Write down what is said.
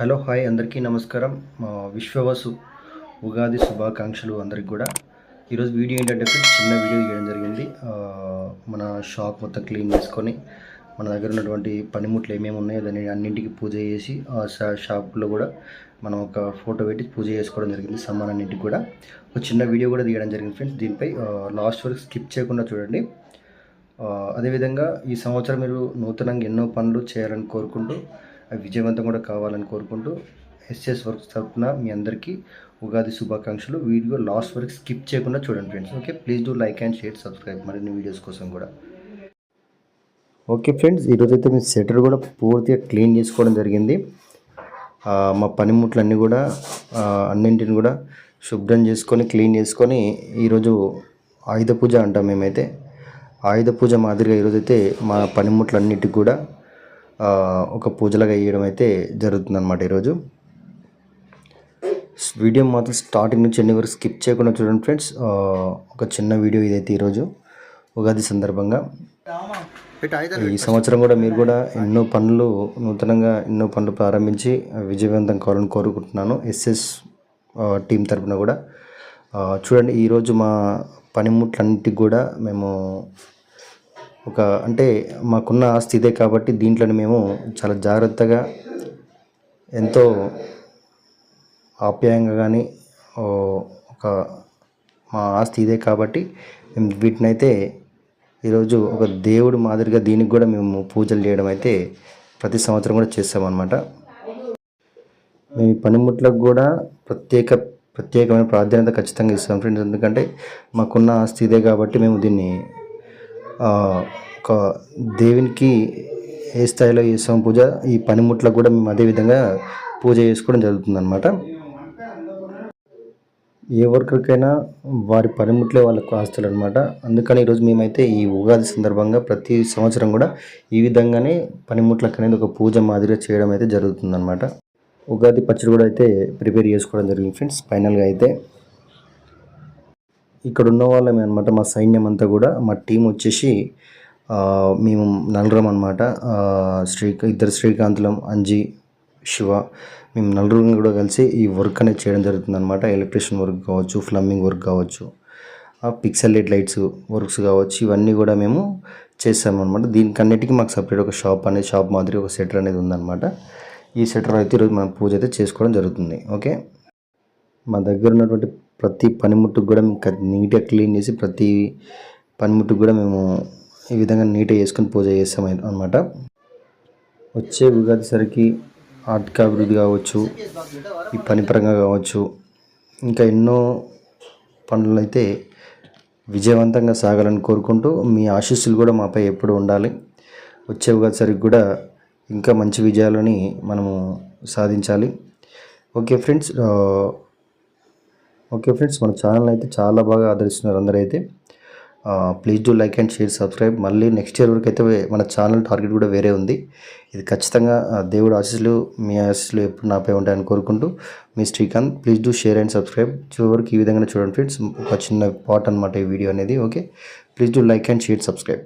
Hello hi అందరికీ నమస్కారం. మా విశ్వవసు ఉగాది శుభాకాంక్షలు అందరికి కూడా. ఈరోజు వీడియో ఏంటంటే చిన్న వీడియో తీయడం జరిగింది. మన షాప్ మొత్తం క్లీన్ చేసుకొని మన దగ్గర ఉన్నటువంటి పనిముట్లు ఏమేమి ఉన్నాయో దాన్ని అన్నింటికి పూజ చేసి ఆ షా- షాప్లో కూడా మనం ఒక ఫోటో పెట్టి పూజ చేసుకోవడం జరిగింది సామాన్లన్నింటికి కూడా. ఒక చిన్న వీడియో కూడా తీయడం జరిగింది ఫ్రెండ్స్. దీనిపై లాస్ట్ వరకు స్కిప్ చేయకుండా చూడండి. అదేవిధంగా ఈ సంవత్సరం మీరు నూతనంగా ఎన్నో పనులు చేయాలని కోరుకుంటూ విజయవంతం కూడా కావాలని కోరుకుంటూ ఎస్ఎస్ వర్క్స్ తరఫున మీ అందరికీ ఉగాది శుభాకాంక్షలు. వీడియో లాస్ట్ వరకు స్కిప్ చేయకుండా చూడండి friends. Okay please do like and share subscribe మరిన్ని వీడియోస్ కోసం కూడా. ఓకే ఫ్రెండ్స్ ఈరోజు అయితే మీ సెటర్ కూడా పూర్తిగా క్లీన్ చేసుకోవడం జరిగింది. మా మా పనిముట్లన్నీ కూడా అన్నింటిని కూడా శుభ్రం చేసుకొని క్లీన్ చేసుకొని ఈరోజు ఆయుధ పూజ అంటాం మేమైతే. ఆయుధ పూజ మాదిరిగా ఈరోజైతే మా పనిముట్లన్నిటికి కూడా ఒక పూజలాగా వేయడం అయితే జరుగుతుందన్నమాట ఈరోజు. వీడియో మాత్రం స్టార్టింగ్ నుంచి ఎన్ని వరకు స్కిప్ చేయకుండా చూడండి ఫ్రెండ్స్. ఒక చిన్న వీడియో ఇదైతే ఈరోజు. ఉగాది సందర్భంగా. ఈ సంవత్సరం కూడా మీరు కూడా ఎన్నో పనులు నూతనంగా ఎన్నో పనులు ప్రారంభించి విజయవంతం కావాలని కోరుకుంటున్నాను. ఎస్ఎస్ టీం తరపున కూడా. చూడండి ఈరోజు మా పనిముట్లన్నిటికి కూడా మేము ఒక అంటే మాకున్న ఆస్తి ఇదే కాబట్టి దీంట్లోని మేము చాలా జాగ్రత్తగా ఎంతో ఆప్యాయంగా కానీ ఒక మా ఆస్తి ఇదే కాబట్టి మేము వీటినైతే ఈరోజు ఒక దేవుడు మాదిరిగా దీనికి కూడా మేము పూజలు చేయడం అయితే ప్రతి సంవత్సరం కూడా చేస్తామన్నమాట. మేము ఈ పనిముట్లకు కూడా ప్రత్యేక ప్రత్యేకమైన ప్రాధాన్యత ఖచ్చితంగా ఇస్తాం ఫ్రెండ్స్. ఎందుకంటే మాకున్న ఆస్తి ఇదే కాబట్టి మేము దీన్ని ఒక దేవునికి ఏ స్థాయిలో చేస్తాం పూజ ఈ పనిముట్లకు కూడా మేము అదే విధంగా పూజ చేసుకోవడం జరుగుతుంది అనమాట ఏ వర్కర్కైనా వారి పనిముట్లే వాళ్ళకు ఆస్తులు అనమాట అందుకని ఈరోజు మేమైతే ఈ ఉగాది సందర్భంగా ప్రతి సంవత్సరం కూడా ఈ విధంగానే పనిముట్లకు అనేది ఒక పూజ మాదిరిగా చేయడం అయితే జరుగుతుందన్నమాట. ఉగాది పచ్చడి కూడా అయితే ప్రిపేర్ చేసుకోవడం జరిగింది ఫ్రెండ్స్. ఫైనల్గా అయితే ఇక్కడ ఉన్న వాళ్ళమే అనమాట మా సైన్యం అంతా కూడా. మా టీం వచ్చేసి మేము నలుగురం అనమాట శ్రీ ఇద్దరు శ్రీకాంతులం అంజీ శివ మేము నలుగురం కూడా కలిసి ఈ వర్క్ అనేది చేయడం జరుగుతుంది అనమాట ఎలక్ట్రిషియన్ వర్క్ కావచ్చు ఫ్లమ్మింగ్ వర్క్ కావచ్చు పిక్సెల్ లైట్స్ వర్క్స్ కావచ్చు ఇవన్నీ కూడా మేము చేస్తామన్నమాట. దీనికి అన్నిటికీ మాకు సపరేట్ ఒక షాప్ అనేది షాప్ మాదిరి ఒక సెటర్ అనేది ఉందన్నమాట. ఈ సెటర్ అయితే ఈరోజు మనం పూజ అయితే చేసుకోవడం జరుగుతుంది. ఓకే? మా దగ్గర ఉన్నటువంటి ప్రతి పనిముట్టుకు కూడా మేము నీట్గా క్లీన్ చేసి ప్రతి పనిముట్టుకు కూడా మేము ఈ విధంగా నీట్గా చేసుకొని పూజ చేస్తాం అనమాట వచ్చే ఉగాది సరికి ఆర్థిక అభివృద్ధి కావచ్చు ఈ పనిపరంగా కావచ్చు ఇంకా ఎన్నో పనులు అయితే విజయవంతంగా సాగాలని కోరుకుంటూ మీ ఆశీస్సులు కూడా మాపై ఎప్పుడు ఉండాలి. వచ్చే ఉగాది సరికి కూడా ఇంకా మంచి విజయాలని మనము సాధించాలి. ఓకే ఫ్రెండ్స్ ఓకే ఫ్రెండ్స్ మన ఛానల్ అయితే చాలా బాగా ఆదరిస్తున్నారు అందరైతే. Please do like and share subscribe మళ్ళీ నెక్స్ట్ ఇయర్ వరకు అయితే మన ఛానల్ టార్గెట్ కూడా వేరే ఉంది. ఇది ఖచ్చితంగా దేవుడు ఆశీస్సులు మీ ఆశీస్సులు ఎప్పుడు నాపై ఉంటాయని కోరుకుంటూ మీ Srikanth please do share and subscribe చివరికి వరకు ఈ విధంగా చూడండి ఫ్రెండ్స్ ఒక చిన్న పాట్ అనమాట ఈ వీడియో అనేది okay please do like and share subscribe